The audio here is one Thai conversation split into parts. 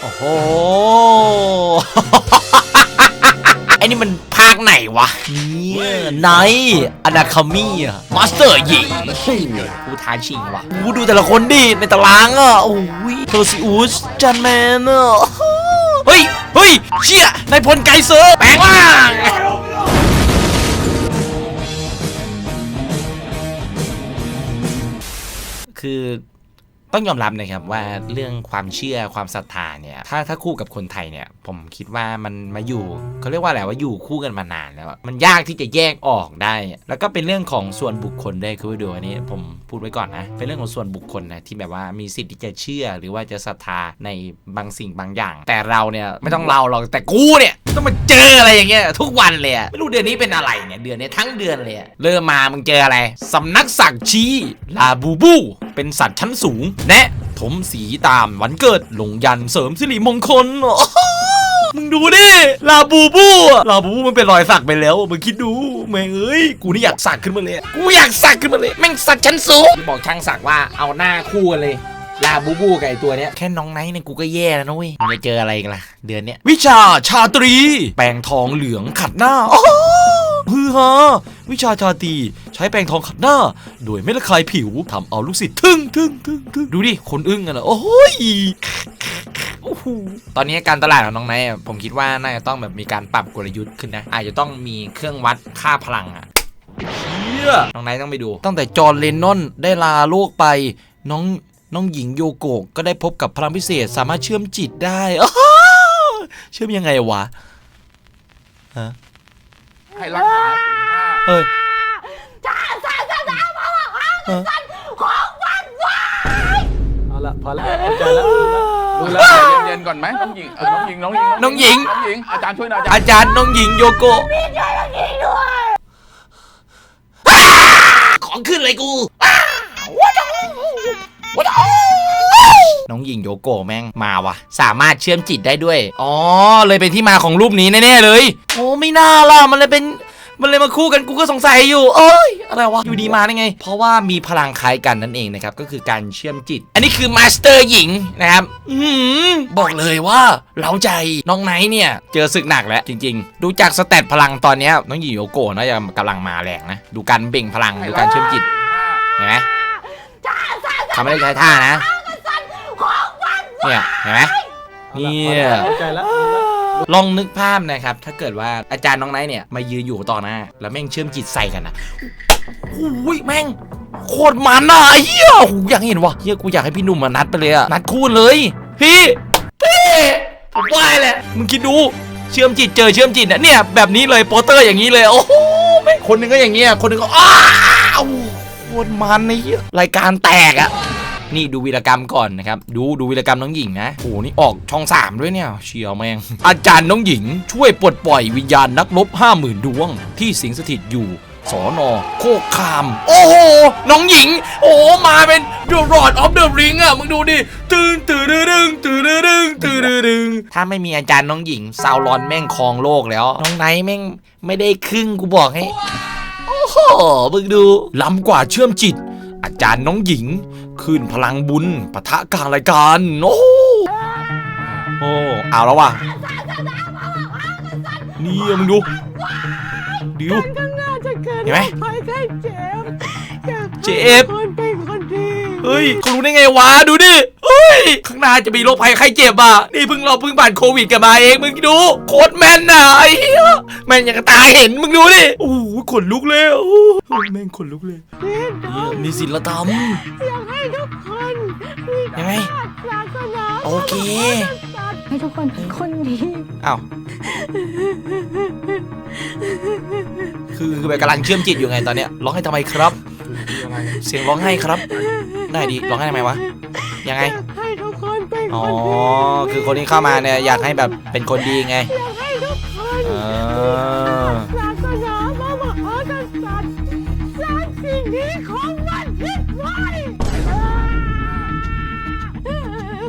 โอ้โห ไอ้นี่มันภาคไหนวะ เนี่ยไนอนาคามีอะมาสเตอร์หญิงผู้ท้าชิงวะกูดูแต่ละคนดิ ในตารางอะ โอ้ยเทอร์ซิอุสจันแมนอะเฮ้ย เฮ้ย เชี่ยนายพลไกเซอร์แปลงร่างคือ ต้องยอมรับนะครับว่าเรื่องความเชื่อความศรัทธาเนี่ยถ้าถ้าคู่กับคนไทยเนี่ย ผมคิดว่ามันมาอยู่เขาเรียกว่าอะไรว่าอยู่คู่กันมานานแล้ว มันยากที่จะแยกออกได้ แล้วก็เป็นเรื่องของส่วนบุคคลได้วยคือดูอันนี้ผมพูดไว้ก่อนนะเป็นเรื่องของส่วนบุคคลนะที่แบบว่ามีสิทธิ์ที่จะเชื่อหรือว่าจะศรัทธาในบางสิ่งบางอย่าง แต่เราเนี่ยไม่ต้องเราหรอกแต่กูเนี่ยต้องมาเจออะไรอย่างเงี้ยทุกวันเลยอะไม่รู้เดือนนี้เป็นอะไรเนี่ยเดือนนี้ทั้งเดือนเลยอะเริ่มมามึงเจออะไรสำนักสักชีลาบูบู เป็นสัตว์ชั้นสูง แนะถมสีตามวันเกิดลงยันเสริมสิริมงคลมึงดูดิ ลาบูบูลาบูบูมันเป็นรอยสักไปแล้ว มึงคิดดู แม่งเอ้ย กูนี่อยากสักขึ้นมาเลย กูอยากสักขึ้นมาเลย แม่งสักชั้นสูง บอกช่างสักว่าเอาหน้าคู่กันเลย ลาบูบูกับไอตัวเนี้ยแค่น้องไนท์เนี่ยกูก็แย่แล้วนะเว้ยมึงจะเจออะไรกันล่ะ เดือนเนี้ยวิชาชาตรี แปรงทองเหลืองขัดหน้าโอ้โหฮือฮาวิชาชาตรีใช้แปรงทองขัดหน้า โดยไม่ละคายผิวทำเอาลูกศิษย์ทึ่งทึ่งทึ่งทึ่งดูดิคนอึ้งกันนะโอ้โหยโอ้โหตอนนี้การตลาดของน้องไนท์อะผมคิดว่าน่าจะต้องแบบมีการปรับกลยุทธ์ขึ้นนะ อาจจะต้องมีเครื่องวัดค่าพลังอะเชี่ยน้องไนท์ต้องไปดู ตั้งแต่จอร์นเลนนอนได้ลาโลกไปน้อง น้องหญิงโยโกะก็ได้พบกับพลังพิเศษสามารถเชื่อมจิตได้อ้าวเชื่อมยังไงวะฮะให้รักษาศีลห้าเฮ้ยฮะเอาละพอละเข้าใจแล้วรู้แล้วดูแลใจเย็นๆก่อนไหมน้องหญิงเออน้องหญิงน้องหญิงน้องหญิง น้องหญิงอาจารย์ช่วยหน่อยอาจารย์ อาจารย์น้องหญิงโยโกะของขึ้นเลยกู น้องหญิงโยโกะแม่งมาวะสามารถเชื่อมจิตได้ด้วย อ๋อ เลยเป็นที่มาของรูปนี้แน่ๆเลย โอ้ไม่น่าล่ะมันเลยเป็นมันเลยมาคู่กันกูก็สงสัยอยู่ เอ้ย อะไรวะ อยู่ดีมาได้ไง เพราะว่ามีพลังคล้ายกันนั่นเองนะครับ ก็คือการเชื่อมจิต อันนี้คือมาสเตอร์หญิงนะครับ อือหือบอกเลยว่าเราใจน้องไนท์เนี่ย เจอศึกหนักแล้วจริงๆ ดูจากสเตตพลังตอนเนี้ยน้องหญิงโยโกะน่าจะกำลังมาแรงนะ ดูการเบ่งพลังดูการเชื่อมจิต เห็นไหมเขาไม่ได้ใช้ท่านะ เนี่ยเห็นไหมเนี่ยเข้าใจแล้วลองนึกภาพนะครับ ถ้าเกิดว่าอาจารย์น้องไนท์เนี่ยมายืนอยู่ต่อหน้า แล้วแม่งเชื่อมจิตใส่กันนะโอ้ยแม่งโคตรมันอะไอ้เหี้ยโอ้โหอยากเห็นวะเฮียกูอยากให้พี่หนุ่มมานัดไปเลยอะนัดคู่เลย พี่พี่ผมว่าแหละมึงคิดดูเชื่อมจิตเจอเชื่อมจิตนะเนี่ยแบบนี้เลยโปสเตอร์อย่างนี้เลย โอ้โหแม่งคนหนึงก็อย่างเงี้ยคนหนึงก็อ้าวโคตรมันไอ้เหี้ยรายการแตกอะ นี่ดูวีรกรรมก่อนนะครับ ดูดูวีรกรรมน้องหญิงนะ โอ้โหนี่ออกช่องสามด้วยเนี่ย เชียวแมง อาจารย์น้องหญิง ช่วยปลดปล่อยวิญญาณนักรบห้าหมื่นดวง ที่สิงสถิตอยู่สอนอโคกคาม โอ้โห น้องหญิง โอ้มาเป็น The Lord of the Ring อะ มึงดูดิตื่นตื่นดึงตื่นดึงตื่นดึงถ้าไม่มีอาจารย์น้องหญิง ซาวรอนแม่งครองโลกแล้ว น้องไนท์แม่งไม่ได้ครึ่งกูบอกให้ โอ้โห มึงดู ล้ำกว่าเชื่อมจิต อาจารย์น้องหญิง ขึ้นพลังบุญปะทะกลางรายการโอ้โอ้เอาแล้วว่ะนี่มึงดูดิวข้างหน้าจะเกิดเห็นไหมโรคภัยไข้เจ็บเจ็บคนเป็นคนดีเฮ้ยเขา รู้ได้ไงวะดูดิเฮ้ยข้างหน้าจะมีโรคภัยไข้เจ็บอะนี่เพิ่งเราเพิ่งผ่านโควิดกันมาเองมึงดูโคตรแม่นน่ะไอ้เหี้ยแม่นอย่างกับตาเห็นมึงดูดิโอ้โหขนลุกเลยโอ้โหแม่งขนลุกเลยพี่น้องนี่ศิลธรรม อยากให้ทุกคนมียังไงศาสนาโอเคให้ทุกคนเป็นคนดีอ้าวคือคือแบบกำลังเชื่อมจิตอยู่ไงตอนเนี้ยร้องให้ทำไมครับอะไรเสียงร้องให้ครับ ได้ดีร้องให้ทำไมวะยังไงอยากให้ทุกคนเป็นอ๋อคนดีคือคนที่เข้ามาเนี่ยอยากให้แบบเป็นคนดีไงอยากให้ทุกคนเออศาสนาพระมหากษัตริย์สร้างสิ่งนี้ของมันคิดไว้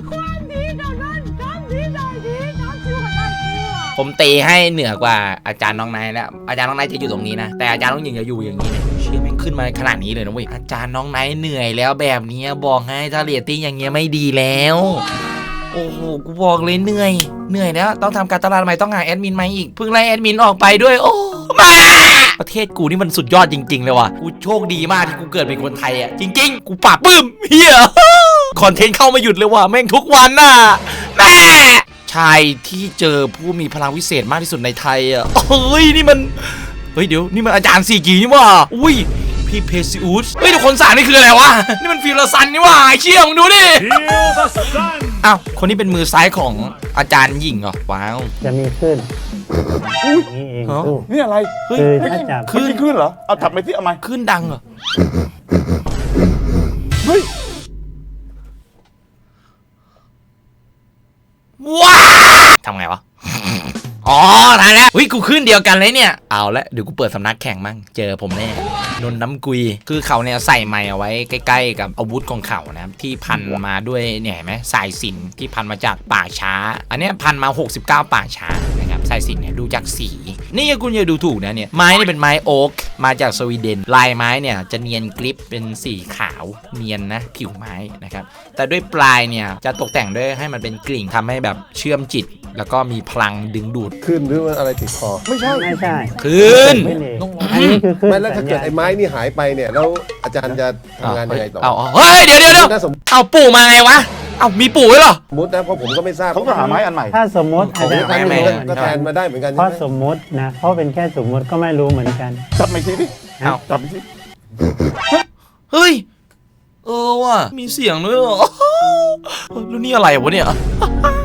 ความดีเท่านั้นทำดีได้ดีทำชั่วได้ชั่วผมตีให้เหนือกว่าอาจารย์น้องนายแล้วอาจารย์น้องนายจะอยู่ตรงนี้นะแต่อาจารย์น้องหญิงจะอยู่อย่างนี้นะเชี่ยแม่ง ขึ้นมาขนาดนี้เลยนะเว้ยอาจารย์น้องไนายเหนื่อยแล้วแบบนี้บอกให้ถ้าเรตติ้งอย่างเงี้ยไม่ดีแล้วโอ้โห กูบอกเลยเหนื่อย เหนื่อยแล้ว ต้องทำการตลาดใหม่ ต้องหาแอดมินใหม่อีก เพิ่งไล่แอดมินออกไปด้วย โอ้ มา ประเทศกูนี่มันสุดยอดจริง ๆ เลยว่ะ กูโชคดีมากที่กูเกิดเป็นคนไทยอะ จริง ๆ กูปราบปื้มเฮียคอนเทนต์เข้ามาหยุดเลยว่ะ แม่งทุกวันน่ะ แม่ ชายที่เจอผู้มีพลังวิเศษมากที่สุดในไทยอะเฮ้ย นี่มัน เฮ้ย เดี๋ยว นี่มันอาจารย์สี่กีนี่ว่ะ อุ้ย พี่เพซิอุสเฮ้ยทุกคนสารนี่คืออะไรวะ นี่มันฟิลซันนี่ว่ะไอ้เชี่ยมึงดูดิอ้าวคนนี้เป็นมือซ้ายของอาจารย์หญิงเหรอว้าวจะมีขึ้นนี่เองฮะลูกนี่อะไรเฮ้ยคือถ้าจับขึ้นขึ้นเหรอเอาจับไปที่เอาไหมขึ้นดังเหรอเฮ้ยว้าทำไงวะ อ๋อทายแล้ววิกูขึ้นเดียวกันเลยเนี่ย เอาละเดี๋ยวกูเปิดสำนักแข่งมั่ง เจอผมแน่ นนน้ำกุย คือเขาเนี่ยใส่ไม้เอาไว้ใกล้ ๆ กับอาวุธของเขานะครับที่พันมาด้วยเนี่ยเห็นไหมสายสินที่พันมาจากป่าช้า อันเนี้ยพันมา 69 ป่าช้านะ สายสิญจนเนี่ยดูจากสี นี่คุณอย่าดูถูกนะเนี่ยไม้นี่เป็นไม้โอ๊กมาจากสวีเดน ลายไม้เนี่ยจะเนียนกริปเป็นสีขาวเนียนนะผิวไม้นะครับแต่ด้วยปลายเนี่ยจะตกแต่งด้วยให้มันเป็นกลิ่งทำให้แบบเชื่อมจิต แล้วก็มีพลังดึงดูดขึ้นหรือว่าอะไรติดคอไม่ใช่ไม่ใช่ขึ้นไม่เลยอันนี้คือขึ้นไม่แล้วถ้าเกิดสัญญณไอ้ไม้นี่หายไปเนี่ยแล้วอาจารย์จะทำงานยังไงต่อเอาเอาเฮ้ยเดี๋ยวเดี๋ยวเดี๋ยวถ้าสมเอาปู่มาไงวะ เอามีปู่ไว้เหรอมตินะเพราะผมก็ไม่ทราบเขาก็หาไม้อันใหม่ ถ้าสมมติของอาจท่านจะไม่ไม่ไม่รู้เหมือนก็แทกันนมาได้เหมือนกันเพราะใช่ไหมสมมตินะ เพราะเป็นแค่สมมติก็ไม่รู้เหมือนกัน จับไปทีดิเอาจับไปทีเฮ้ย เออว่ะมีเสียงด้วยเหรอเออแล้วนี่อะไรวะเนี่ย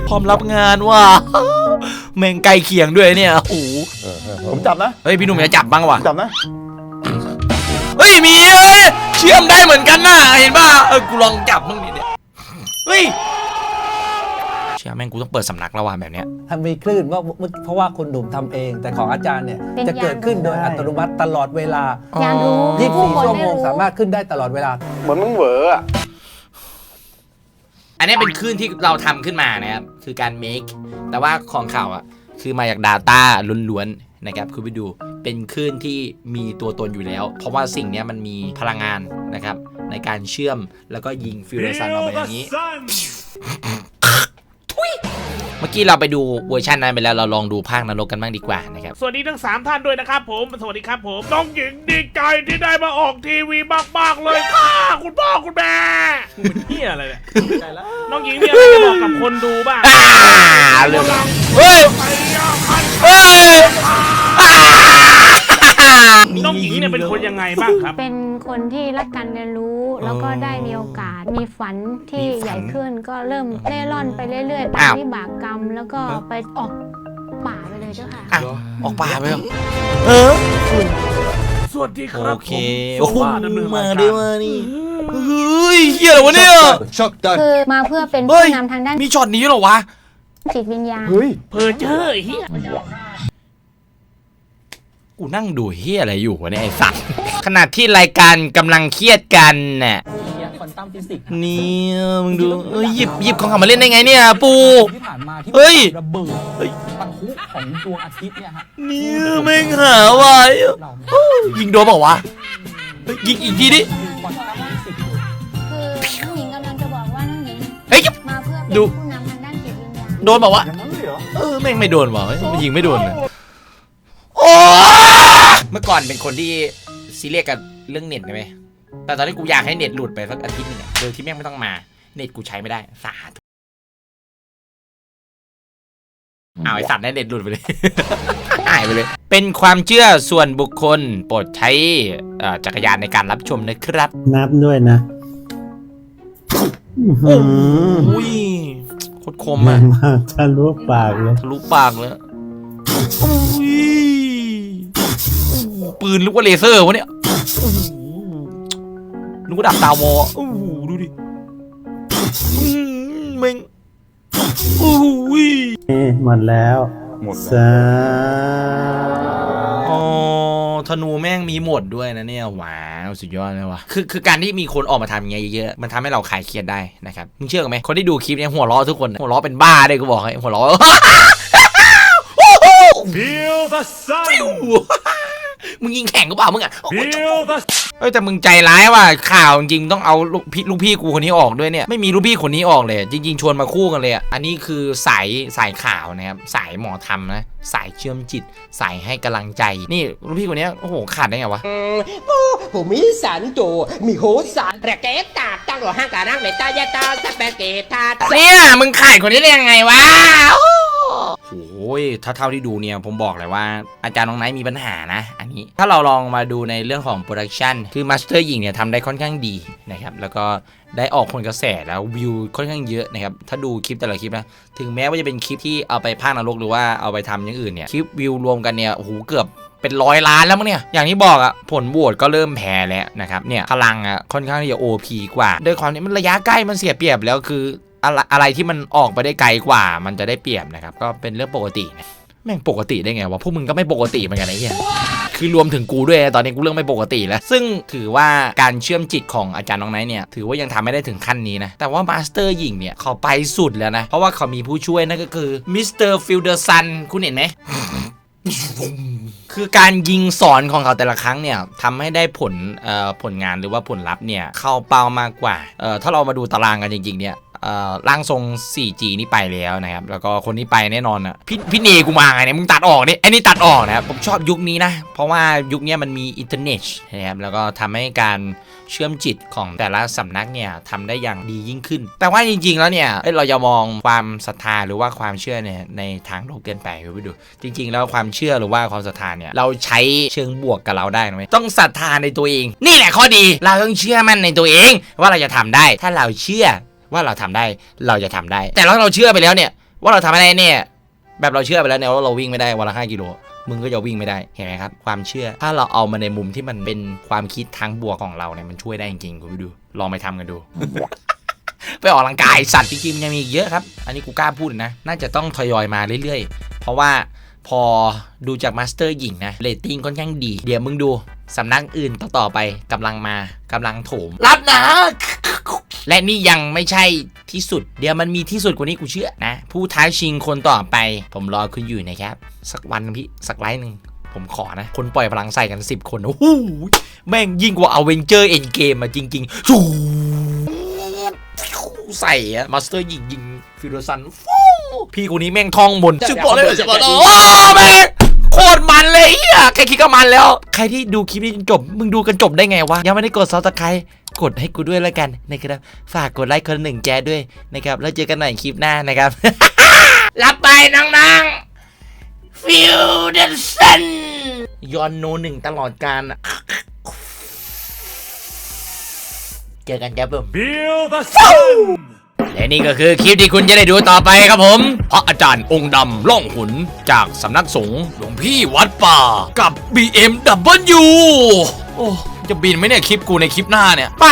พร้อมรับงานว่ะแม่งใกล้เคียงด้วยเนี่ยโอ้โหเออเออผมจับนะ เฮ้ยพี่หนุ่มจะจับบ้างว่ะ จับนะ เฮ้ยมีเอ้ยเชื่อมได้เหมือนกันน่ะเห็นป่ะเออกูลองจับบ้างดิเนี่ย เฮ้ยเชื่อแม่งกูต้องเปิดสำนักแล้วว่ะแบบเนี้ย ถ้ามีคลื่นว่าเพราะว่าคุณหนุ่มทำเอง แต่ของอาจารย์เนี่ยเป็นจะเกิดขึ้นโดยยานอัตโนมัติตลอดเวลายานรู้ผู้คน24ชั่วได้โมงรู้สามารถขึ้นได้ตลอดเวลา เหมือนมึงเหวออะอันนี้เป็นคลื่นที่เราทำขึ้นมานะครับ คือการ make แต่ว่าของเขาอะ คือมาจาก Data ล้วนๆ นะครับคือไปดู เป็นคลื่นที่มีตัวตนอยู่แล้ว เพราะว่าสิ่งเนี้ยมันมีพลังงานนะครับ ในการเชื่อมแล้วก็ยิงฟิวเรซันออกไปอย่างนี้ทุยเมื่อกี้เราไปดูเวอร์ชันนั้นไปแล้วเราลองดูภาคนรกกันบ้างดีกว่านะครับ สวัสดีทั้ง 3 ท่านด้วยนะครับผม สวัสดีครับผมน้องหญิงดีใจที่ได้มาออกทีวีมากๆเลยค่ะ คุณพ่อคุณแม่มึงเป็นเฮียอะไรเนี่ยน้องหญิงมีอะไรจะบอกกับคนดูบ้างอ่าเรื่องเฮ้ยไปย่างคันเฮ้ย อ่าน้องหญิงเนี่ยเป็นคนยังไงบ้างครับ เป็นคนที่รักการเรียนรู้แล้วก็ได้มีโอกาสมีฝันที่มีฝันใหญ่ขึ้น ก็เริ่มเล่ร่อนไปเรื่อยๆตาอ้ามว วิบากกรรม แล้วก็ไปออกป่าไปเลยเจ้าค่ะ อะออกป่าไปเหรอเออสวัสดีครับโอเคผมโอ้โหว่าดำเนินรมายการด้วยว่านี่เฮ้ยเฮียอะไรวะเนี่ยช็อกดันคือมาเพื่อเป็นเฮ้ผู้ย นำทางด้านมีช็อตนี้เหรอวะจิตวิญญาณ เฮ้ย เพอเจอร์เฮีย กูนั่งดูเฮียอะไรอยู่วะเนี่ยไอ้สัตว์ ขณะที่รายการกำลังเครียดกันน่ะควอนตัมฟิสิกส์เนี่ยมึงดูเอ้ยหยิบหยิบของเขามาเล่นได้ไงเนี่ย ปู ที่ผ่านมาที่เฮ้ย ระเบิดปะทุของดวงอาทิตย์เนี่ยฮะเนี่ยแม่งหาไว้ยิงโดนเปล่าวะเฮ้ยยิงอีกทีดิควอนตัมฟิสิกส์คือน้องหญิงกำลังจะบอกว่าน้องหญิงเฮ้ย มาเพื่อเป็นดู ผู้นำทางด้านจิตวิญญาณโดนเปล่าวะอย่างนั้นเลยเหรอเออแม่งไม่โดนว่ะเฮ้ยมันยิงไม่โดนเลยโอ้ เมื่อก่อนเป็นคนที่ซีเรียสกับเรื่องเน็ตใช่ไหมแต่ตอนนี้กูอยากให้เน็ตหลุดไปสักอาทิตย์หนึงอะโดยที่แม่งไม่ต้องมา เน็ตกูใช้ไม่ได้ สาธุอ้าวไอสัตว์ได้เน็ตหลุดไปเลย หายไปเลย เป็นความเชื่อส่วนบุคคลโปรดใช้เอ่อจักรยานในการรับชมนะครับ นับด้วยนะอื้อหืออุ้ยโคตรคมมัอะนมาทะลุปากเลย ทะลุปากเลยอุ้ย โอ้โหปืนนึกว่าเลเซอร์วะเนี่ยโอ้โหนึกว่าดับตาวอโอ้โหดูดิอืมแม่งโอ้โหนี่หมดแล้วหมดแล้วสาอ๋อธนูแม่งมีหมดด้วยนะเนี่ยว้าวสุดยอดเลยว่ะคือคือการที่มีคนออกมาทำอย่างเงี้ยเยอะๆมันทำให้เราคลายเครียดได้นะครับมึงเชื่อกันไหมคนที่ดูคลิปเนี้ยหัวเราะทุกคนหัวเราะเป็นบ้าเลยกูบอกให้หัวเราะ Feel the sun มึงยิงแข่งก็เปล่ามึงอะ Feel the เอ้ยแต่มึงใจร้ายว่ะข่าวจริงๆต้องเอาลูกพี่ลูกพี่กูคนนี้ออกด้วยเนี่ยไม่มีลูกพี่คนนี้ออกเลย จริง ๆ ชวนมาคู่กันเลยอะอันนี้คือสายสายข่าวนะครับสายหมอทำนะ สายเชื่อมจิต สายให้กำลังใจ นี่ลูกพี่คนเนี้ยโอ้โหขาดได้ไงวะผู้มีสันโจมีโหสันแรกเกตาตั้งหลอห้างการังเมตายาตาสเปเกตาเนี่ยมึงขายคนนี้ได้ยังไงวะ โอ้ยถ้าเท่าที่ดูเนี่ยผมบอกเลยว่าอาจารย์น้องไนท์มีปัญหานะ อันนี้ถ้าเราลองมาดูในเรื่องของโปรดักชันคือมาสเตอร์หญิงเนี่ยทำได้ค่อนข้างดีนะครับแล้วก็ได้ออกผลกระแสแล้ววิวค่อนข้างเยอะนะครับถ้าดูคลิปแต่ละคลิปนะถึงแม้ว่าจะเป็นคลิปที่เอาไปพากนรกหรือว่าเอาไปทำอย่างอื่นเนี่ยคลิปวิวรวมกันเนี่ยโอ้โหเกือบเป็นร้อยล้านแล้วมั้งเนี่ย อย่างที่บอกอะผลโหวตก็เริ่มแพ้แล้วนะครับ เนี่ยพลังอะค่อนข้างที่จะ OP กว่า ด้วยความที่มันระยะใกล้มันเสียเปรียบแล้วคือ อะไรอะไรที่มันออกไปได้ไกลกว่า มันจะได้เปรียบนะครับ ก็เป็นเรื่องปกตินะแม่งปกติได้ไงวะพวกมึงก็ไม่ปกติเหมือนกันไอ้เหี้ยคือรวมถึงกูด้วยตอนนี้กูเรื่องไม่ปกติแล้ว ซึ่งถือว่าการเชื่อมจิตของอาจารย์น้องไนท์เนี่ย ถือว่ายังทำไม่ได้ถึงขั้นนี้นะ แต่ว่ามาสเตอร์หญิงเนี่ย เขาไปสุดแล้วนะ เพราะว่าเขามีผู้ช่วยนั่นก็คือมิสเตอร์ฟิลเดอร์ซันคุณเห็นไหมคือการยิงสอนของเขาแต่ละครั้งเนี่ยทำให้ได้ผลผลงานหรือว่าผลลัพธ์เนี่ยเข้าเป้ามากกว่าถ้าเรามาดูตารางกันจริงๆเนี่ย ร่างทรง 4G นี่ไปแล้วนะครับ แล้วก็คนที่ไปแน่นอนอะพี่พี่เนกูมาไงเนี่ยมึงตัดออกนี่ไอ้นี่ตัดออกนะครับ ผมชอบยุคนี้นะ เพราะว่ายุคนี้มันมีอินเทอร์เน็ตนะครับ แล้วก็ทำให้การเชื่อมจิตของแต่ละสำนักเนี่ยทำได้อย่างดียิ่งขึ้น แต่ว่าจริง ๆ แล้วเนี่ยเอ้ยเราจะมองความศรัทธาหรือว่าความเชื่อเนี่ยในทางลบเกินไปไปดู จริง ๆ แล้วความเชื่อหรือว่าความศรัทธาเนี่ยเราใช้เชิงบวกกับเราได้นะเว้ยต้องศรัทธาในตัวเอง นี่แหละข้อดี เราต้องเชื่อมั่นในตัวเอง ว่าเราจะทำได้ ถ้าเราเชื่อ ว่าเราทำได้เราจะทำได้ แต่ถ้าเราเชื่อไปแล้วเนี่ย ว่าเราทำไม่ได้เนี่ยแบบเราเชื่อไปแล้วเนี่ยว่าเราวิ่งไม่ได้วันละห้ากิโลมึงก็จะวิ่งไม่ได้เห็นไหมครับ ความเชื่อถ้าเราเอามาในมุมที่มันเป็นความคิดทางบวกของเราเนี่ยมันช่วยได้จริงๆคุณไปดูลองไปทำกันดูไปออกกำลังกายสัตว์จริงๆยังมีเยอะครับ อันนี้กูกล้าพูดนะ น่าจะต้องทยอยมาเรื่อยๆ เพราะว่าพอดูจากมาสเตอร์หญิงนะเรตติ้งค่อนข้างดี เดี๋ยวมึงดูสำนักอื่นต่อๆไปกำลังมากำลังโถม รับนะ และนี่ยังไม่ใช่ที่สุด เดี๋ยวมันมีที่สุดกว่านี้กูเชื่อนะ ผู้ท้าชิงคนต่อไป ผมรอคุณอยู่นะครับ สักวันนะพี่สักไลน์หนึ่งผมขอนะ คนปล่อยพลังใส่กัน 10 คนโอ้โหแม่งยิ่งกว่าอเวนเจอร์เอ็นเกมมาจริงๆชูใส่อะมาสเตอร์ยิงยิงฟิโดซันฟูพี่คนนี้แม่งท่องบนจุดบอลเลยจุดบอลโอ้แม่งโคตรมันเลยเฮียแค่คิดก็มันแล้ว ใครที่ดูคลิปนี้จนจบ มึงดูกันจบได้ไงวะ ยังไม่ได้กดซับสไครต์ กดให้กูด้วยแล้วกันนะครับ ฝากกดไลค์คนละหนึ่งแจด้วยนะครับ แล้วเจอกันใหม่คลิปหน้านะครับ รับไปน้องๆฟิวเดนสันยอนโนหนึ่งตลอดการอะเจอกันครับผมและนี่ก็คือคลิปที่คุณจะได้ดูต่อไปครับผม พระอาจารย์องค์ดำล่องหุนจากสำนักสงฆ์หลวงพี่วัดป่ากับ BMW โอ้ จะบินไหมเนี่ยคลิปกูในคลิปหน้าเนี่ย ไป